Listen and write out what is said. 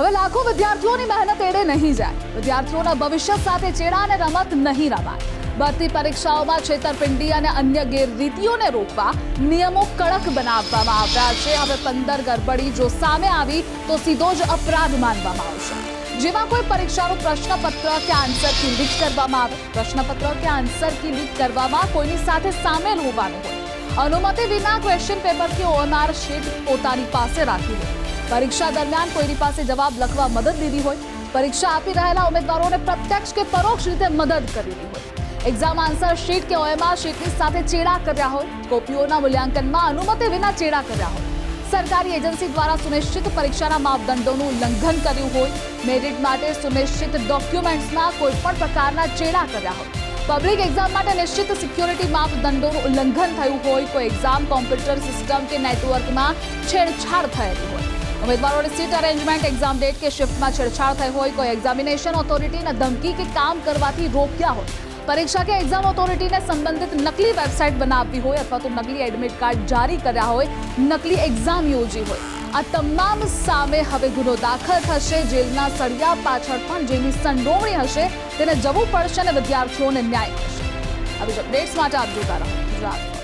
હવે લાખો વિદ્યાર્થીઓની મહેનત એડે નહીં જાય. વિદ્યાર્થીઓના ભવિષ્ય સાથે ચેડા અને રમત નહીં રમાય. ભરતી પરીક્ષાઓમાં છેતરપિંડી અને અન્ય ગેરરીતિઓને રોકવા નિયમો કડક બનાવવામાં આવ્યા છે. હવે પંદર ગરબડી જો સામે આવી, તો સીધો જ અપરાધ માનવામાં આવશે. જેમાં કોઈ પરીક્ષાનું પ્રશ્નપત્ર કે આન્સર કી લીક કરવામાં આવે. પ્રશ્નપત્ર કે આન્સર કી લીક કરવામાં કોઈની સાથે સામેલ હોવાનું હોય. અનુમતિ વિના ક્વેશ્ચન પેપર કે ઓએમઆર શીટ પોતાની પાસે રાખી હોય પરીક્ષા દરમિયાન કોઈની પાસે જવાબ લખવા મદદ લીધી હોય, પરીક્ષા આપી રહેલા ઉમેદવારોને પ્રત્યક્ષ કે પરોક્ષ રીતે મદદ કરેલી હોય. એક્ઝામ આન્સર શીટ કે ઓએમઆર શીટની સાથે ચેડા કર્યા હોય, કોપીઓના મૂલ્યાંકનમાં અનુમતિ વિના ચેડા કર્યા હોય. સરકારી એજન્સી દ્વારા સુનિશ્ચિત પરીક્ષાના માપદંડોનું ઉલ્લંઘન કર્યું હોય મેરિટ માટે સુનિશ્ચિત ડોક્યુમેન્ટ્સમાં કોઈ પણ પ્રકારના ચેડા કર્યા હોય. પબ્લિક એક્ઝામ માટે નિશ્ચિત સિક્યોરિટી માપદંડોનું ઉલ્લંઘન થયું હોય, કોઈ એક્ઝામ કોમ્પ્યુટર સિસ્ટમ કે નેટવર્કમાં છેડછાડ થયેલી હોય. ઉમેદવારોની સીટ અરેન્જમેન્ટ એક્ઝામ ડેટ કે શિફ્ટમાં છેડછાડ થઈ હોય કોઈ એક્ઝામિનેશન ઓથોરિટીને ધમકી કે કામ કરવાથી રોક્યા હોય. પરીક્ષા કે એક્ઝામ ઓથોરિટીને સંબંધિત નકલી વેબસાઇટ બનાવવી હોય અથવા તો નકલી એડમિટ કાર્ડ જારી કર્યા હોય, નકલી એક્ઝામ યોજી હોય. આ તમામ સામે હવે ગુનો દાખલ થશે. જેલના સળિયા પાછળ પણ જેની સંડોવણી હશે તેને જવું પડશે અને વિદ્યાર્થીઓને ન્યાય મળશે. આવી જ અપડેટ્સ માટે આપ જોતા રહો ગુજરાત.